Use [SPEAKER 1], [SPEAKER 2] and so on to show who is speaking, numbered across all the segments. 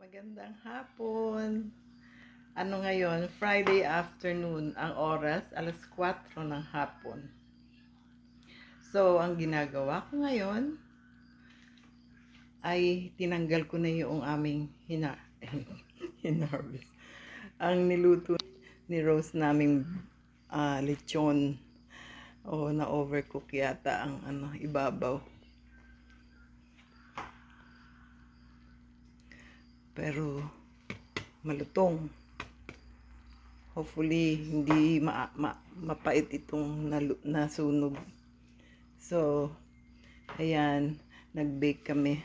[SPEAKER 1] Magandang hapon. Ano ngayon? Friday afternoon. Ang oras, alas 4 ng hapon. So, ang ginagawa ko ngayon ay tinanggal ko na yung aming hina hinarvest. Ang niluto ni Rose naming ah, lechon o na overcook yata ang ano ibabaw. Pero malutong. Hopefully, hindi ma ma mapait itong nasunog. So, ayan, nag-bake kami.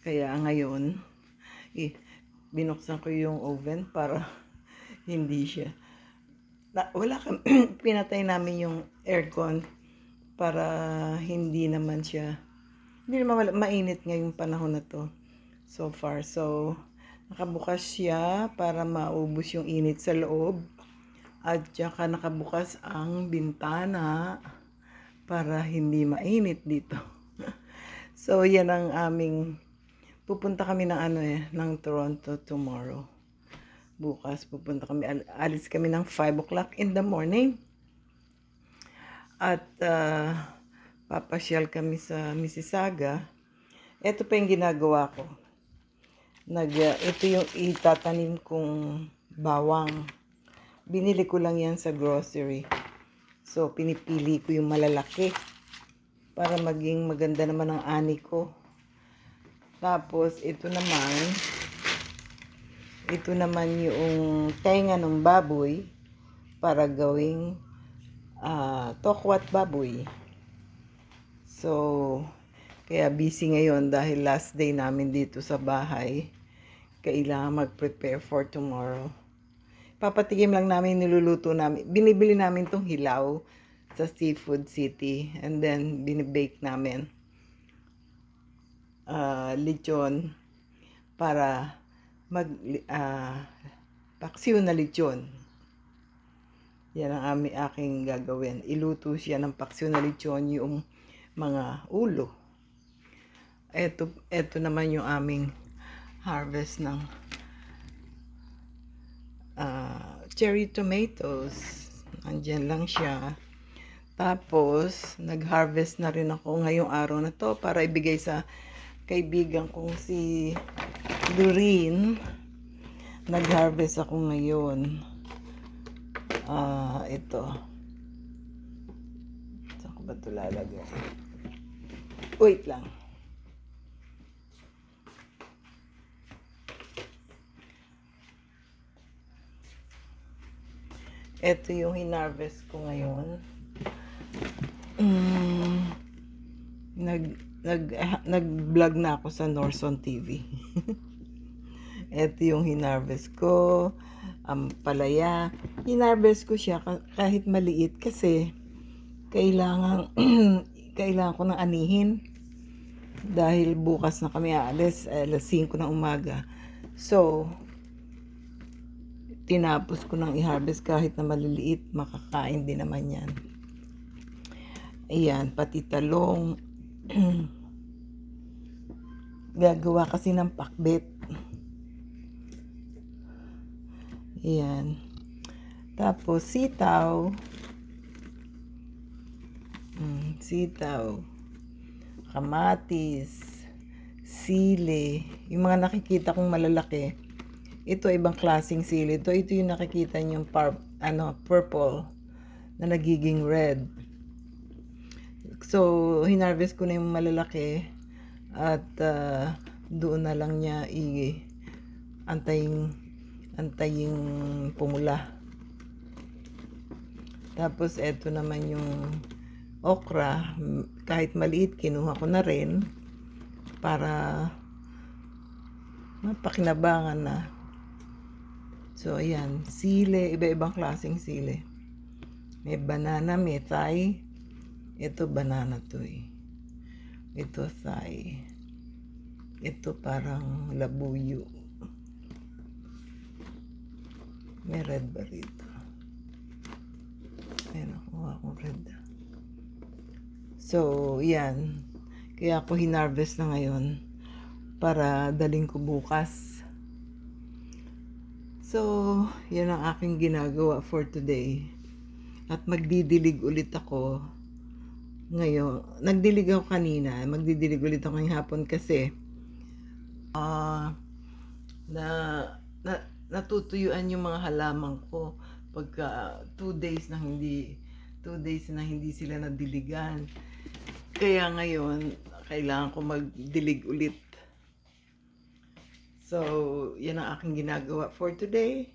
[SPEAKER 1] Kaya ngayon, eh, binuksan ko yung oven para hindi siya. Na, wala kami, pinatay namin yung aircon para hindi naman siya, hindi naman mainit ngayong panahon na to so far. So, Nakabukas siya para maubos yung init sa loob. At saka nakabukas ang bintana para hindi mainit dito. so, yan ang aming pupunta kami ng ano eh, ng Toronto tomorrow. Bukas pupunta kami, al- alis kami ng 5 o'clock in the morning. At ah, papasyal kami sa Mississauga. Ito pa yung ginagawa ko nag uh, ito yung itatanim kong bawang. Binili ko lang yan sa grocery. So pinipili ko yung malalaki para maging maganda naman ang ani ko. Tapos ito naman ito naman yung tenga ng baboy para gawing uh, tokwat baboy. So, kaya busy ngayon dahil last day namin dito sa bahay kailangan mag-prepare for tomorrow. Papatigim lang namin niluluto namin. Binibili namin tong hilaw sa Seafood City and then binibake namin uh, lechon para mag uh, paksiw na lechon. Yan ang aming aking gagawin. Iluto siya ng paksiw na lechon yung mga ulo. Ito, ito naman yung aming harvest ng uh, cherry tomatoes. Andyan lang siya. Tapos, nag-harvest na rin ako ngayong araw na to para ibigay sa kaibigan kong si Doreen. Nag-harvest ako ngayon. Ah, uh, ito. Saan ko ba ito lalagay? Wait lang. Ito yung hinarvest ko ngayon. Mm, nag nag nag-vlog na ako sa Norson TV. Ito yung hinarvest ko. Ang um, palaya. Hinarvest ko siya kahit maliit kasi kailangan kailangan ko ng anihin dahil bukas na kami aalis alas 5 ng umaga. So, tinapos ko nang i-harvest kahit na maliliit, makakain din naman yan. Ayan, pati talong. Gagawa kasi ng pakbet. Ayan. Tapos, sitaw. Mm, sitaw. Kamatis. Sili. Yung mga nakikita kong malalaki ito ibang klaseng sili. Ito, ito yung nakikita nyo par, ano, purple na nagiging red. So, hinarvest ko na yung malalaki at uh, doon na lang niya i antayin antayin pumula. Tapos, ito naman yung okra. Kahit maliit, kinuha ko na rin para mapakinabangan na. So, ayan. Sile. Iba-ibang klaseng sile. May banana, may thai. Ito, banana to eh. Ito, thai. Ito, parang labuyo. May red ba rito? May nakuha akong red. So, yan. Kaya ako hinarvest na ngayon para daling ko bukas So, yan ang aking ginagawa for today. At magdidilig ulit ako ngayon. Nagdilig ako kanina. Magdidilig ulit ako ngayong hapon kasi ah na, na natutuyuan yung mga halaman ko pagka two days na hindi two days na hindi sila nadiligan. Kaya ngayon, kailangan ko magdilig ulit. So, yan ang aking ginagawa for today.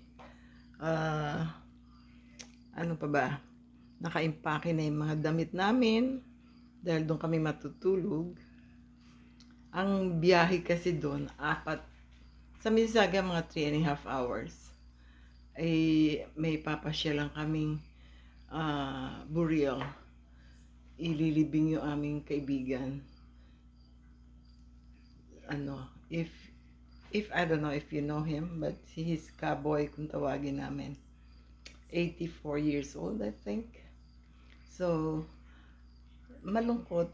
[SPEAKER 1] Ah, ano pa ba? Nakaimpake na yung mga damit namin dahil doon kami matutulog. Ang biyahe kasi doon, apat, sa Misaga mga 3 and a half hours, ay may papasya lang kaming ah, burial. Ililibing yung aming kaibigan. Ano, if if I don't know if you know him, but he's cowboy kung tawagin namin. 84 years old, I think. So, malungkot.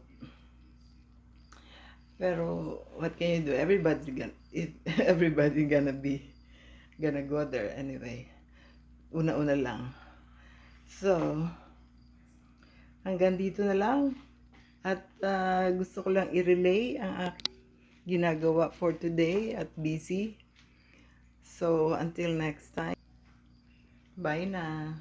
[SPEAKER 1] Pero, what can you do? Everybody gonna, it, everybody gonna be, gonna go there anyway. Una-una lang. So, hanggang dito na lang. At ah, gusto ko lang i-relay ang aking ginagawa for today at busy. So, until next time. Bye na.